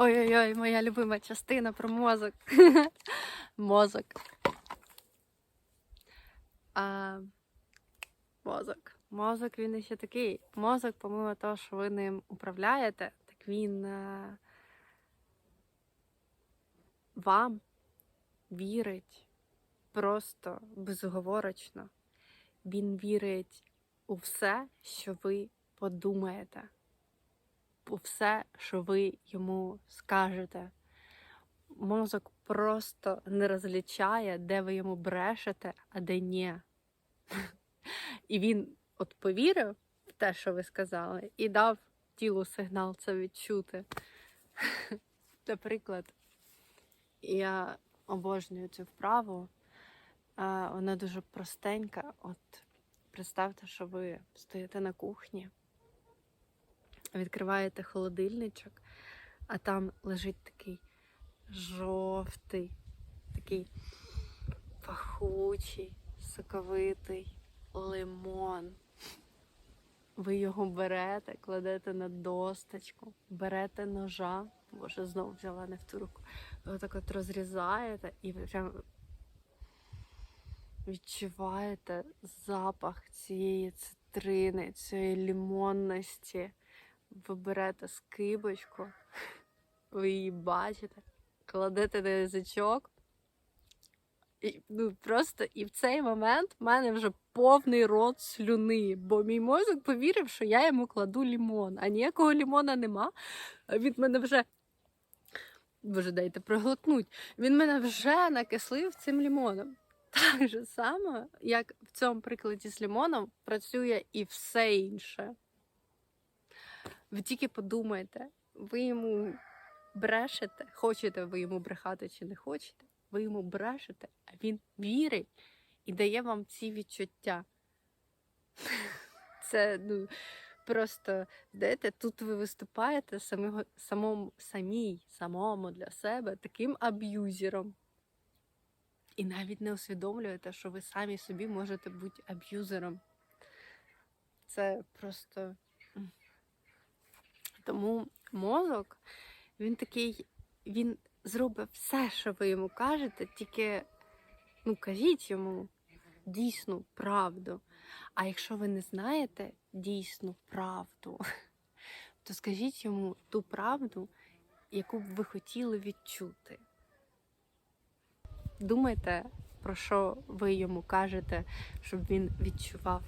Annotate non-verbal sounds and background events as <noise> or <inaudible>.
Ой-ой-ой, моя любима частина про мозок. <laughs> Мозок. А, мозок. Мозок він ще такий. Мозок, помимо того, що ви ним управляєте, так він е, вам вірить просто безоговорочно. Він вірить у все, що ви подумаєте, все, що ви йому скажете. Мозок просто не розлічає, де ви йому брешете, а де ні. І він от повірив в те, що ви сказали, і дав тілу сигнал це відчути. Наприклад, я обожнюю цю вправу. Вона дуже простенька. От представте, що ви стоїте на кухні, відкриваєте холодильничок, а там лежить такий жовтий, такий пахучий, соковитий лимон. Ви його берете, кладете на досточку, берете ножа, боже, знову взяла не в ту руку. Ви отак от розрізаєте і ви прям відчуваєте запах цієї цитрини, цієї лімонності. Ви берете скибочку, ви її бачите, кладете на язичок. І, ну, просто і в цей момент в мене вже повний рот слюни, бо мій мозок повірив, що я йому кладу лімон, а ніякого лімона нема. А Від мене вже. Боже, дайте проглотнуть. Він мене вже накислив цим лімоном. <laughs> Так же само, як в цьому прикладі з лімоном, працює і все інше. Ви тільки подумайте, ви йому брешете, хочете ви йому брехати чи не хочете, ви йому брешете, а він вірить і дає вам ці відчуття. <laughs> Це ну, просто, знаєте, тут ви виступаєте самого, самому, самій, самому для себе таким аб'юзером. І навіть не усвідомлюєте, що ви самі собі можете бути аб'юзером. Це просто. Тому мозок, він такий, він зробить все, що ви йому кажете, тільки ну, кажіть йому дійсну правду. А якщо ви не знаєте дійсну правду, <laughs> то скажіть йому ту правду, яку б ви хотіли відчути. Думайте, про що ви йому кажете, щоб він відчував